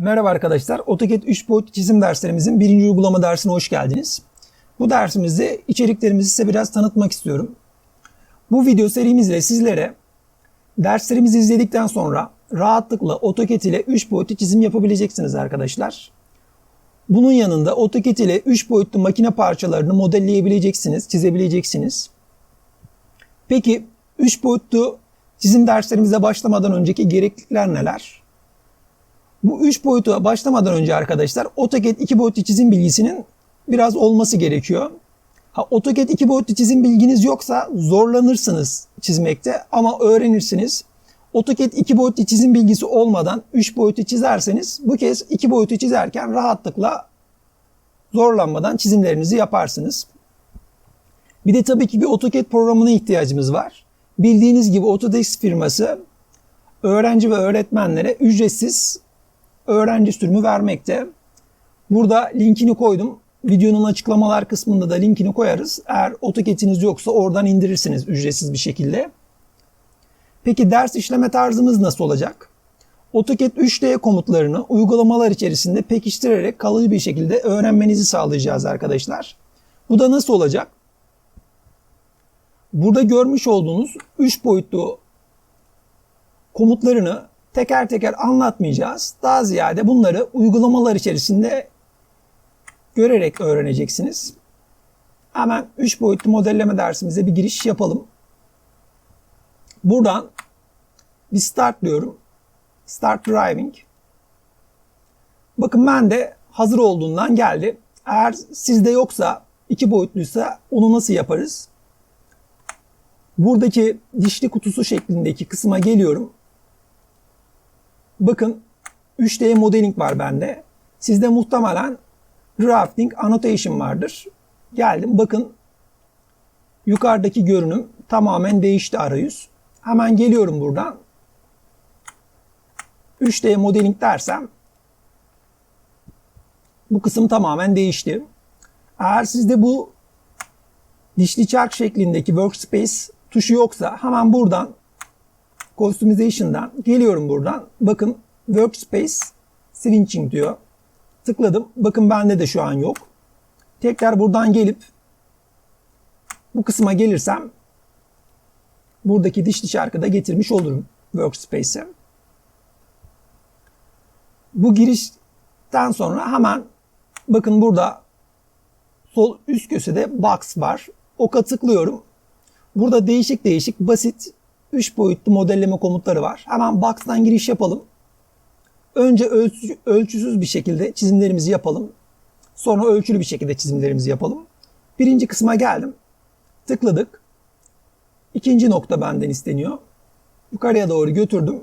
Merhaba arkadaşlar. AutoCAD 3 boyutlu çizim derslerimizin birinci uygulama dersine hoş geldiniz. Bu dersimizde içeriklerimizi size biraz tanıtmak istiyorum. Bu video serimizle sizlere derslerimizi izledikten sonra rahatlıkla AutoCAD ile 3 boyutlu çizim yapabileceksiniz arkadaşlar. Bunun yanında AutoCAD ile 3 boyutlu makine parçalarını modelleyebileceksiniz, çizebileceksiniz. Peki 3 boyutlu çizim derslerimize başlamadan önceki gereklilikler neler? Bu 3 boyuta başlamadan önce arkadaşlar AutoCAD 2 boyutlu çizim bilgisinin biraz olması gerekiyor. Ha, AutoCAD 2 boyutlu çizim bilginiz yoksa zorlanırsınız çizmekte ama öğrenirsiniz. AutoCAD 2 boyutlu çizim bilgisi olmadan 3 boyutu çizerseniz bu kez 2 boyutu çizerken rahatlıkla zorlanmadan çizimlerinizi yaparsınız. Bir de tabii ki bir AutoCAD programına ihtiyacımız var. Bildiğiniz gibi Autodesk firması öğrenci ve öğretmenlere ücretsiz öğrenci sürümü vermekte. Burada linkini koydum. Videonun açıklamalar kısmında da linkini koyarız. Eğer AutoCAD'iniz yoksa oradan indirirsiniz ücretsiz bir şekilde. Peki ders işleme tarzımız nasıl olacak? AutoCAD 3D komutlarını uygulamalar içerisinde pekiştirerek kalıcı bir şekilde öğrenmenizi sağlayacağız arkadaşlar. Bu da nasıl olacak? Burada görmüş olduğunuz 3 boyutlu komutlarını teker teker anlatmayacağız. Daha ziyade bunları uygulamalar içerisinde görerek öğreneceksiniz. Hemen 3 boyutlu modelleme dersimize bir giriş yapalım. Buradan bir start diyorum. Start driving. Bakın ben de hazır olduğundan geldi. Eğer sizde yoksa iki boyutluysa onu nasıl yaparız? Buradaki dişli kutusu şeklindeki kısma geliyorum. Bakın 3D modeling var bende. Sizde muhtemelen drafting annotation vardır. Geldim bakın yukarıdaki görünüm tamamen değişti arayüz. Hemen geliyorum buradan. 3D modeling dersem bu kısım tamamen değişti. Eğer sizde bu dişli çark şeklindeki workspace tuşu yoksa hemen buradan Customization'dan geliyorum buradan. Bakın Workspace Switching diyor. Tıkladım. Bakın bende de şu an yok. Tekrar buradan gelip bu kısma gelirsem buradaki dişli çarkı da getirmiş olurum Workspace'e. Bu girişten sonra hemen bakın burada sol üst köşede box var. Oka tıklıyorum. Burada değişik değişik basit 3 boyutlu modelleme komutları var. Hemen Box'tan giriş yapalım. Önce ölçü, ölçüsüz bir şekilde çizimlerimizi yapalım. Sonra ölçülü bir şekilde çizimlerimizi yapalım. Birinci kısma geldim. Tıkladık. İkinci nokta benden isteniyor. Yukarıya doğru götürdüm.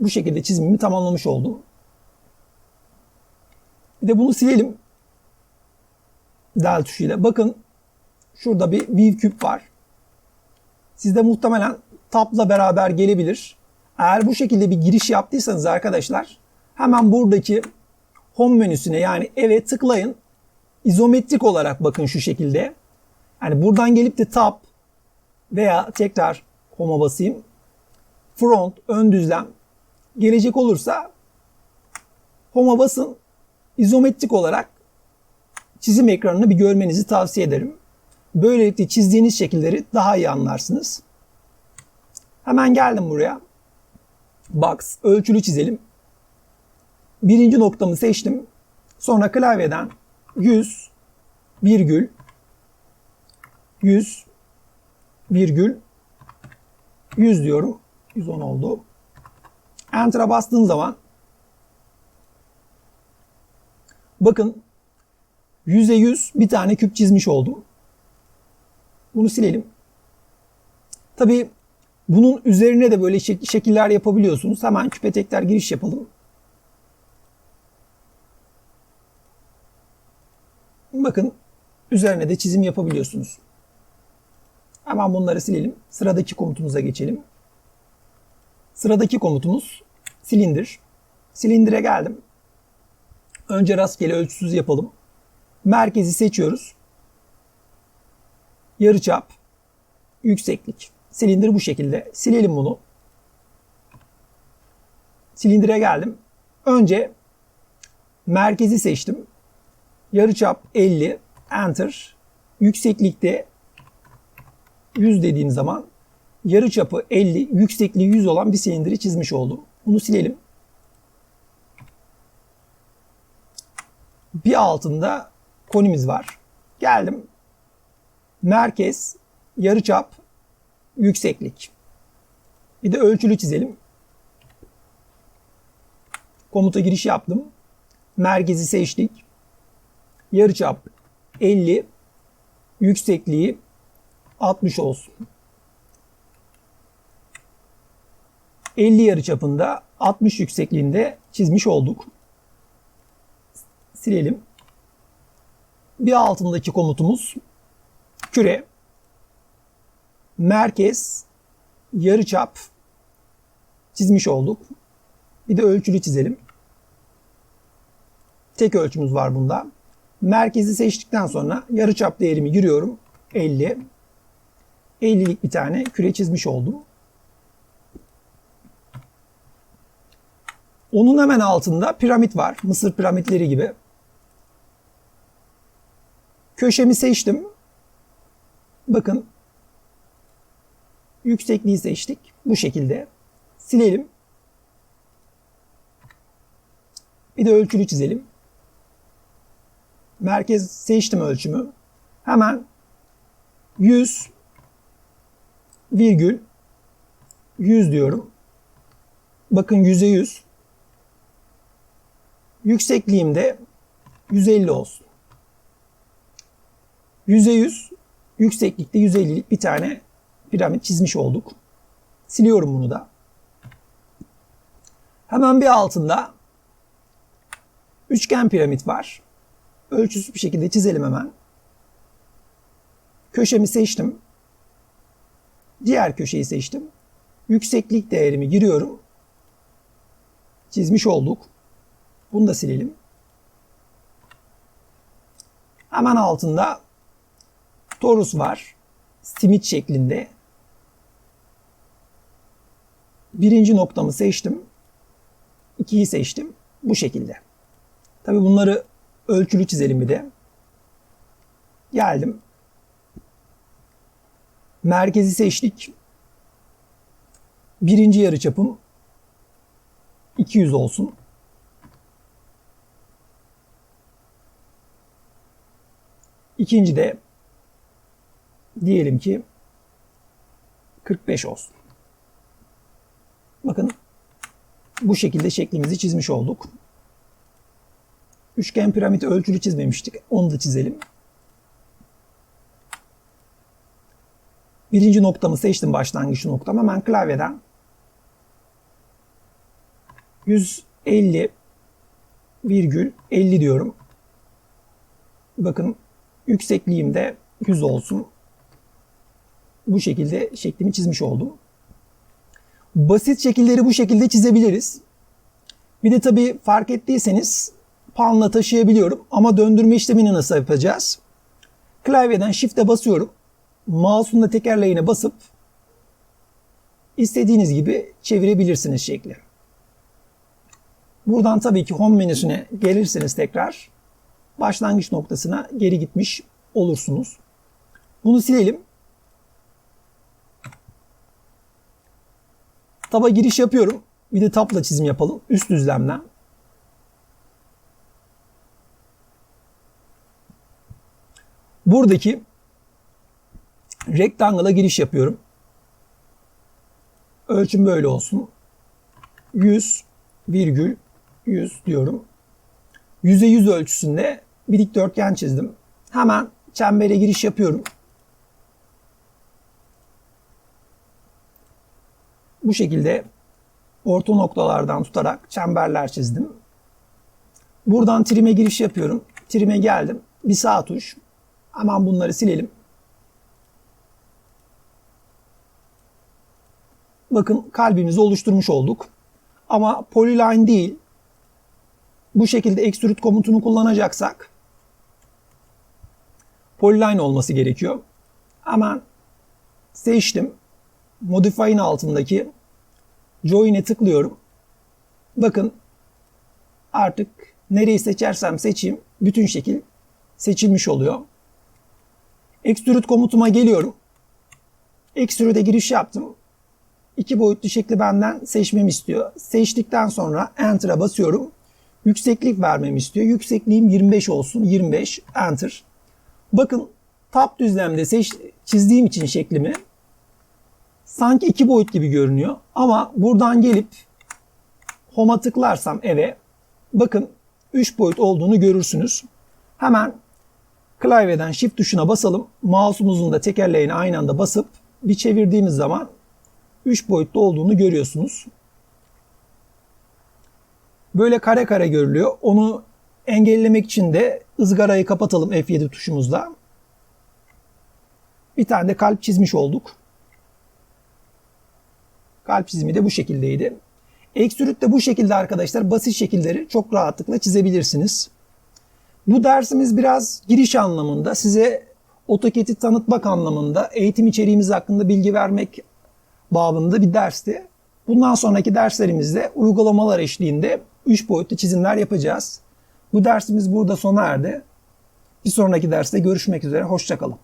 Bu şekilde çizimimi tamamlamış oldum. Bir de bunu silelim. Del tuşuyla. Bakın şurada bir view küp var. Sizde muhtemelen tabla beraber gelebilir. Eğer bu şekilde bir giriş yaptıysanız arkadaşlar hemen buradaki home menüsüne yani eve tıklayın. İzometrik olarak bakın şu şekilde. Yani buradan gelip de tab veya tekrar home'a basayım. Front, ön düzlem gelecek olursa home'a basın. İzometrik olarak çizim ekranını bir görmenizi tavsiye ederim. Böylelikle çizdiğiniz şekilleri daha iyi anlarsınız. Hemen geldim buraya. Box, ölçülü çizelim. Birinci noktamı seçtim. Sonra klavyeden 100 virgül 100 virgül 100 diyorum. 110 oldu. Enter'a bastığım zaman bakın 100'e 100 bir tane küp çizmiş oldum. Bunu silelim. Tabii bunun üzerine de böyle şekiller yapabiliyorsunuz. Hemen küpe tekrar giriş yapalım. Bakın üzerine de çizim yapabiliyorsunuz. Hemen bunları silelim. Sıradaki komutumuza geçelim. Sıradaki komutumuz silindir. Silindire geldim. Önce rastgele ölçüsüz yapalım. Merkezi seçiyoruz yarıçap, yükseklik. Silindir bu şekilde. Silelim bunu. Silindire geldim. Önce merkezi seçtim. Yarıçap 50, enter. Yükseklikte 100 dediğim zaman yarıçapı 50, yüksekliği 100 olan bir silindiri çizmiş oldum. Bunu silelim. Bir altında konimiz var. Geldim. Merkez, yarıçap, yükseklik. Bir de ölçülü çizelim. Komuta giriş yaptım. Merkezi seçtik. Yarıçap 50, yüksekliği 60 olsun. 50 yarıçapında 60 yüksekliğinde çizmiş olduk. Silelim. Bir altındaki komutumuz küre, merkez, yarıçap çizmiş olduk. Bir de ölçülü çizelim. Tek ölçümüz var bunda. Merkezi seçtikten sonra yarıçap değerimi giriyorum. 50. 50'lik bir tane küre çizmiş oldum. Onun hemen altında piramit var. Mısır piramitleri gibi. Köşemi seçtim. Bakın. Yüksekliği seçtik. Bu şekilde. Silelim. Bir de ölçülü çizelim. Merkez seçtim ölçümü. Hemen 100 virgül 100 diyorum. Bakın 100'e 100. Yüksekliğim de 150 olsun. 100'e 100. Yükseklikte 150'lik bir tane piramit çizmiş olduk. Siliyorum bunu da. Hemen bir altında üçgen piramit var. Ölçüsüz bir şekilde çizelim hemen. Köşemi seçtim. Diğer köşeyi seçtim. Yükseklik değerimi giriyorum. Çizmiş olduk. Bunu da silelim. Hemen altında torus var. Simit şeklinde. Birinci noktamı seçtim. İkiyi seçtim. Bu şekilde. Tabi bunları ölçülü çizelim bir de. Geldim. Merkezi seçtik. Birinci yarı çapım 200 olsun. İkinci de diyelim ki 45 olsun. Bakın bu şekilde şeklimizi çizmiş olduk. Üçgen piramit ölçülü çizmemiştik. Onu da çizelim. Birinci noktamı seçtim başlangıç noktam. Hemen klavyeden 150 virgül 50 diyorum. Bakın yüksekliğim de 100 olsun. Bu şekilde şeklimi çizmiş oldum. Basit şekilleri bu şekilde çizebiliriz. Bir de tabii fark ettiyseniz panla taşıyabiliyorum ama döndürme işlemini nasıl yapacağız? Klavyeden shift'e basıyorum. Mouse'un da tekerleğine basıp istediğiniz gibi çevirebilirsiniz şekli. Buradan tabii ki home menüsüne gelirseniz tekrar başlangıç noktasına geri gitmiş olursunuz. Bunu silelim. Taba giriş yapıyorum. Bir de tabla çizim yapalım. Üst düzlemden. Buradaki rektangle'a giriş yapıyorum. Ölçüm böyle olsun. 100 virgül 100 diyorum. 100'e 100 ölçüsünde bir dikdörtgen çizdim. Hemen çembere giriş yapıyorum. Bu şekilde orta noktalardan tutarak çemberler çizdim. Buradan trim'e giriş yapıyorum. Trim'e geldim. Bir sağ tuş. Hemen bunları silelim. Bakın kalbimizi oluşturmuş olduk. Ama polyline değil. Bu şekilde extrude komutunu kullanacaksak polyline olması gerekiyor. Hemen seçtim. Modify'in altındaki join'e tıklıyorum. Bakın artık nereyi seçersem seçeyim bütün şekil seçilmiş oluyor. Extrude komutuma geliyorum. Extrude'e giriş yaptım. İki boyutlu şekli benden seçmemi istiyor. Seçtikten sonra Enter'a basıyorum. Yükseklik vermemi istiyor. Yüksekliğim 25 olsun. 25 Enter. Bakın tap düzlemde seç, çizdiğim için şeklimi sanki iki boyut gibi görünüyor. Ama buradan gelip Home'a tıklarsam eve bakın 3 boyut olduğunu görürsünüz. Hemen klavyeden Shift tuşuna basalım. Mouse'umuzun da tekerleğini aynı anda basıp bir çevirdiğimiz zaman 3 boyutlu olduğunu görüyorsunuz. Böyle kare kare görülüyor. Onu engellemek için de ızgarayı kapatalım F7 tuşumuzla. Bir tane de kalp çizmiş olduk. Kalp çizimi de bu şekildeydi. Extrude de bu şekilde arkadaşlar basit şekilleri çok rahatlıkla çizebilirsiniz. Bu dersimiz biraz giriş anlamında size AutoCAD'i tanıtmak anlamında eğitim içeriğimiz hakkında bilgi vermek bağlamında bir dersti. Bundan sonraki derslerimizde uygulamalar eşliğinde 3 boyutlu çizimler yapacağız. Bu dersimiz burada sona erdi. Bir sonraki derste görüşmek üzere. Hoşçakalın.